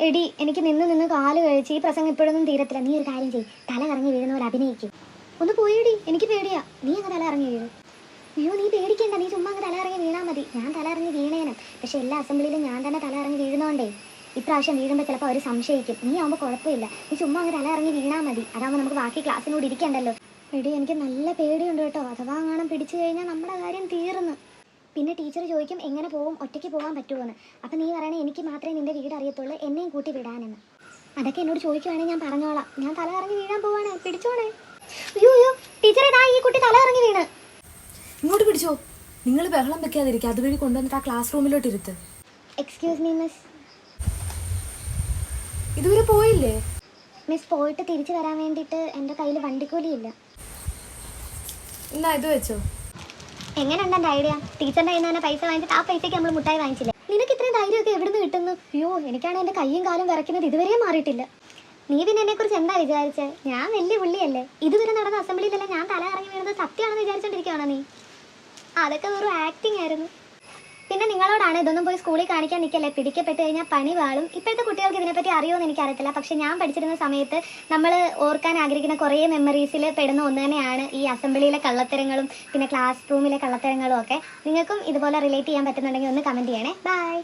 എടി എനിക്ക് നിന്ന് നിന്ന് കാൽ കഴിച്ച് ഈ പ്രസംഗം ഇപ്പോഴൊന്നും തീരത്തില്ല. നീ ഒരു കാര്യം ചെയ്യ്. തല കറങ്ങി വീഴുന്ന പോലെ അഭിനയിക്കും. ഒന്ന് പോയിടി. എനിക്ക് പേടിയാ. നീ അങ്ങ് തല ഇറങ്ങി വീഴും. അയ്യോ നീ പേടിക്കണ്ട. നീ ചുമ്മാ അങ്ങ് തല ഇറങ്ങി വീണാൽ മതി. ഞാൻ തല ഇറങ്ങി വീണേനും. പക്ഷെ എല്ലാ അസംബ്ലിയിലും ഞാൻ തന്നെ തല ഇറങ്ങി വീഴുന്നോണ്ടേ. ഇപ്രാവശ്യം വീഴുമ്പോൾ ചിലപ്പോൾ അവർ സംശയിക്കും. നീ ആവുമ്പോൾ കുഴപ്പമില്ല. നീ ചുമ്മാ അങ്ങ് തല ഇറങ്ങി വീണാൽ മതി. അതാകുമ്പോൾ നമുക്ക് ബാക്കി ക്ലാസ്സിനോട് ഇരിക്കണ്ടല്ലോ. എടി എനിക്ക് നല്ല പേടിയുണ്ട് കേട്ടോ. അഥവാ അങ്ങാണം പിടിച്ചു കഴിഞ്ഞാൽ നമ്മുടെ കാര്യം തീർന്നു. പിന്നെ ടീച്ചർ ചോദിക്കും എങ്ങനെ പോകും ഒറ്റയ്ക്ക് പോകാൻ പറ്റുമോ എന്ന് അപ്പം നീ പറയണേ എനിക്ക് മാത്രമേ നിന്റെ വീട് അറിയത്തുള്ളൂ എന്നെയും കൂട്ടി വിടാനെന്ന്. അതൊക്കെ എന്നോട് ചോദിക്കുവാണെങ്കിൽ ഞാൻ പറഞ്ഞോളാം. ഞാൻ തല ഇറങ്ങി വീഴാൻ പോവാണ്. പിടിച്ചോണേ അയ്യോ അയ്യോ ടീച്ചറെ ഇതാ ഈ കുട്ടി തല ഇറങ്ങി വീണ്. ഇങ്ങോട്ട് പിടിച്ചോ. നിങ്ങൾ ബഹളം വെക്കാതിരിക്കുക അതുവഴി കൊണ്ടുവന്നിട്ട് ആ ക്ലാസ് റൂമിലോട്ട് ഇരുത്ത്. എക്സ്ക്യൂസ് മീ മിസ് ഇതുവരെ പോയില്ലേ? മിസ് പോയിട്ട് തിരിച്ചു വരാൻ വേണ്ടിയിട്ട് എന്റെ കയ്യിൽ വണ്ടിക്കൂലിയില്ല. എന്നാ ഇത് വെച്ചോ. എങ്ങനെയുണ്ട് എന്റെ ഐഡിയ? ടീച്ചറിന്റെ കയ്യിൽ നിന്ന് പൈസ വാങ്ങിച്ചിട്ട് ആ പൈസയ്ക്ക് നമ്മൾ മുട്ടായി വാങ്ങിച്ചില്ല? നിനക്ക് ഇത്രയും ധൈര്യമൊക്കെ എവിടുന്ന് കിട്ടുന്നു? അയ്യോ എനിക്കാണ് എന്റെ കയ്യും കാലും വരയ്ക്കുന്നത് ഇതുവരെയും മാറിയിട്ടില്ല. നീ പിന്നെ എന്നെക്കുറിച്ച് എന്താ വിചാരിച്ചത് ഞാൻ വലിയ പുള്ളിയല്ലേ. ഇതുവരെ നടന്ന അസംബ്ലിയിലല്ല ഞാൻ തല ഇറങ്ങി വീണത് സത്യമാണെന്ന് വിചാരിച്ചോണ്ടിരിക്കുകയാണോ നീ? അതൊക്കെ വെറും ആക്ടിങ് ആയിരുന്നു. പിന്നെ നിങ്ങളോടാണ് ഇതൊന്നും പോയി സ്കൂളിൽ കാണിക്കാൻ നിൽക്കല്ലേ പിടിക്കപ്പെട്ട് കഴിഞ്ഞാൽ പണി വാളും. ഇപ്പോഴത്തെ കുട്ടികൾക്ക് ഇതിനെപ്പറ്റി അറിയുമെന്ന് എനിക്കറിയത്തില്ല. പക്ഷെ ഞാൻ പഠിച്ചിരുന്ന സമയത്ത് നമ്മൾ ഓർക്കാൻ ആഗ്രഹിക്കുന്ന കുറേ മെമ്മറീസിൽ പെടുന്ന ഒന്ന് തന്നെയാണ് ഈ അസംബ്ലിയിലെ കള്ളത്തരങ്ങളും പിന്നെ ക്ലാസ് റൂമിലെ കള്ളത്തരങ്ങളും ഒക്കെ. നിങ്ങൾക്കും ഇതുപോലെ റിലേറ്റ് ചെയ്യാൻ പറ്റുന്നുണ്ടെങ്കിൽ ഒന്ന് കമന്റ് ചെയ്യണേ. ബൈ